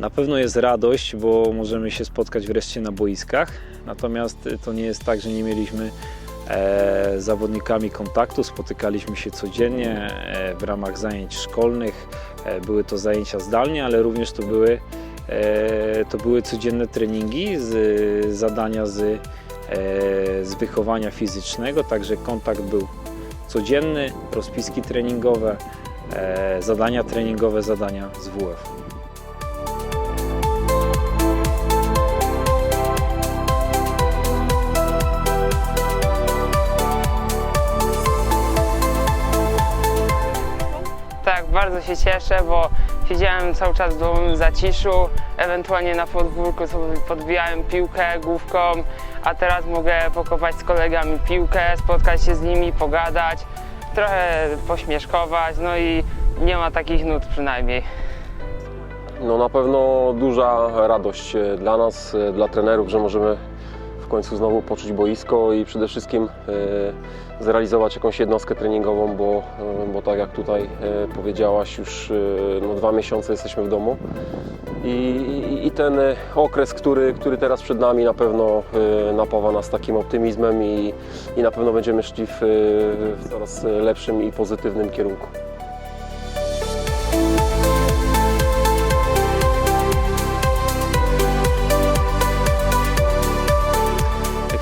Na pewno jest radość, bo możemy się spotkać wreszcie na boiskach. Natomiast to nie jest tak, że nie mieliśmy e, z zawodnikami kontaktu. Spotykaliśmy się codziennie e, w ramach zajęć szkolnych. E, były to zajęcia zdalnie, ale również to były, to były codzienne treningi, z, zadania z, z wychowania fizycznego. Także kontakt był codzienny, rozpiski treningowe, zadania treningowe, zadania z WF. Tak, bardzo się cieszę, bo siedziałem cały czas w zaciszu, ewentualnie na podwórku sobie podbijałem piłkę główką, a teraz mogę pokopać z kolegami piłkę, spotkać się z nimi, pogadać, trochę pośmieszkować, no i nie ma takich nut przynajmniej. No na pewno duża radość e, dla nas, e, dla trenerów, że możemy końcu znowu poczuć boisko i przede wszystkim e, zrealizować jakąś jednostkę treningową, bo, e, bo tak jak tutaj e, powiedziałaś, już no, dwa miesiące jesteśmy w domu i, i, i ten okres, który, który teraz przed nami na pewno napawa nas takim optymizmem i, i na pewno będziemy szli w, w coraz lepszym i pozytywnym kierunku.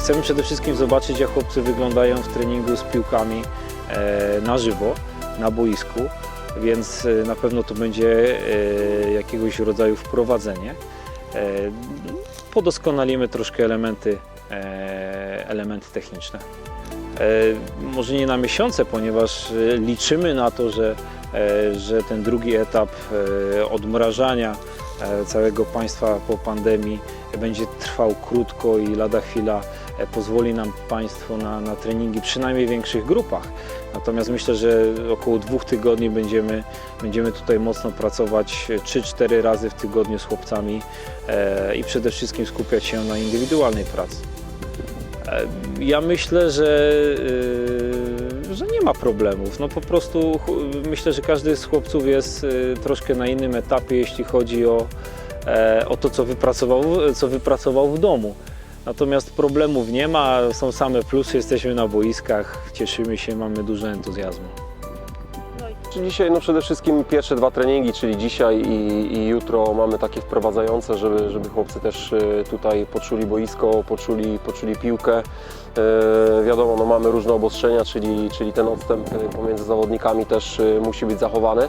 Chcemy przede wszystkim zobaczyć, jak chłopcy wyglądają w treningu z piłkami e, na żywo, na boisku, więc e, na pewno to będzie e, jakiegoś rodzaju wprowadzenie. Podoskonalimy troszkę elementy, elementy techniczne. Może nie na miesiące, ponieważ liczymy na to, że, że ten drugi etap odmrażania całego państwa po pandemii będzie trwał krótko i lada chwila pozwoli nam państwo na, na treningi przynajmniej w większych grupach. Natomiast myślę, że około dwóch tygodni będziemy, będziemy tutaj mocno pracować 3-4 razy w tygodniu z chłopcami e, i przede wszystkim skupiać się na indywidualnej pracy. E, Ja myślę, że, że nie ma problemów. No po prostu myślę, że każdy z chłopców jest troszkę na innym etapie, jeśli chodzi o, e, o to, co wypracował, co wypracował w domu. Natomiast problemów nie ma, są same plusy, jesteśmy na boiskach, cieszymy się, mamy dużo entuzjazmu. Czy Dzisiaj no przede wszystkim pierwsze dwa treningi, czyli dzisiaj i, i jutro mamy takie wprowadzające, żeby, żeby chłopcy też e, tutaj poczuli boisko, poczuli, poczuli piłkę. E, wiadomo, no mamy różne obostrzenia, czyli, czyli ten odstęp e, pomiędzy zawodnikami też musi być zachowany.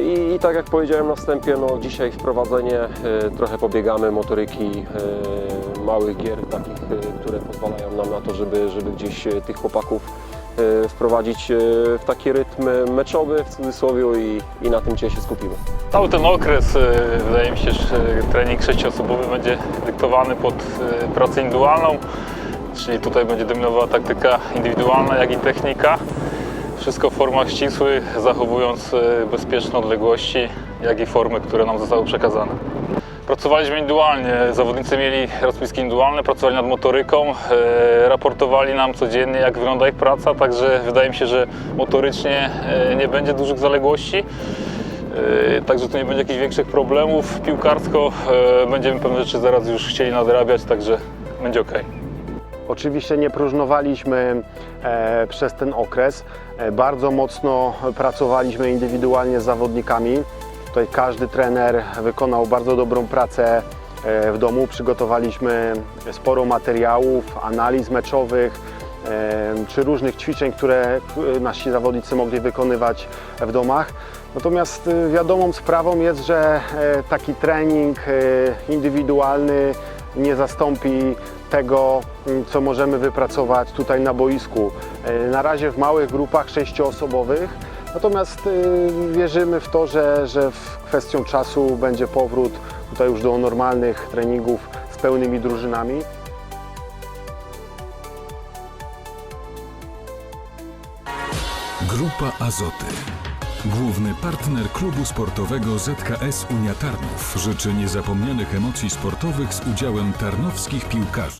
I, I tak jak powiedziałem na wstępie, no dzisiaj wprowadzenie, e, trochę pobiegamy motoryki e, małych gier, takich, e, które pozwalają nam na to, żeby, żeby gdzieś tych chłopaków wprowadzić w taki rytm meczowy w cudzysłowie i, i na tym dzisiaj się skupimy. Cały ten okres, wydaje mi się, że trening sześcioosobowy będzie dyktowany pod pracę indywidualną, czyli tutaj będzie dominowała taktyka indywidualna, jak i technika. Wszystko w formach ścisłych, zachowując e, bezpieczne odległości, jak i formy, które nam zostały przekazane. Pracowaliśmy indywidualnie, zawodnicy mieli rozpiski indywidualne, pracowali nad motoryką, e, raportowali nam codziennie jak wygląda ich praca, także wydaje mi się, że motorycznie e, nie będzie dużych zaległości. Także tu nie będzie jakichś większych problemów. Piłkarsko będziemy pewne rzeczy zaraz już chcieli nadrabiać, także będzie ok. Oczywiście nie próżnowaliśmy e, przez ten okres. E, bardzo mocno pracowaliśmy indywidualnie z zawodnikami. Tutaj każdy trener wykonał bardzo dobrą pracę e, w domu. Przygotowaliśmy sporo materiałów, analiz meczowych czy różnych ćwiczeń, które nasi zawodnicy mogli wykonywać w domach. Natomiast wiadomą sprawą jest, że taki trening indywidualny nie zastąpi tego, m, co możemy wypracować tutaj na boisku. E, Na razie w małych grupach sześcioosobowych, natomiast e, wierzymy w to, że, że w kwestią czasu będzie powrót tutaj już do normalnych treningów z pełnymi drużynami. Grupa Azoty. Główny partner klubu sportowego ZKS Unia Tarnów życzy niezapomnianych emocji sportowych z udziałem tarnowskich piłkarzy.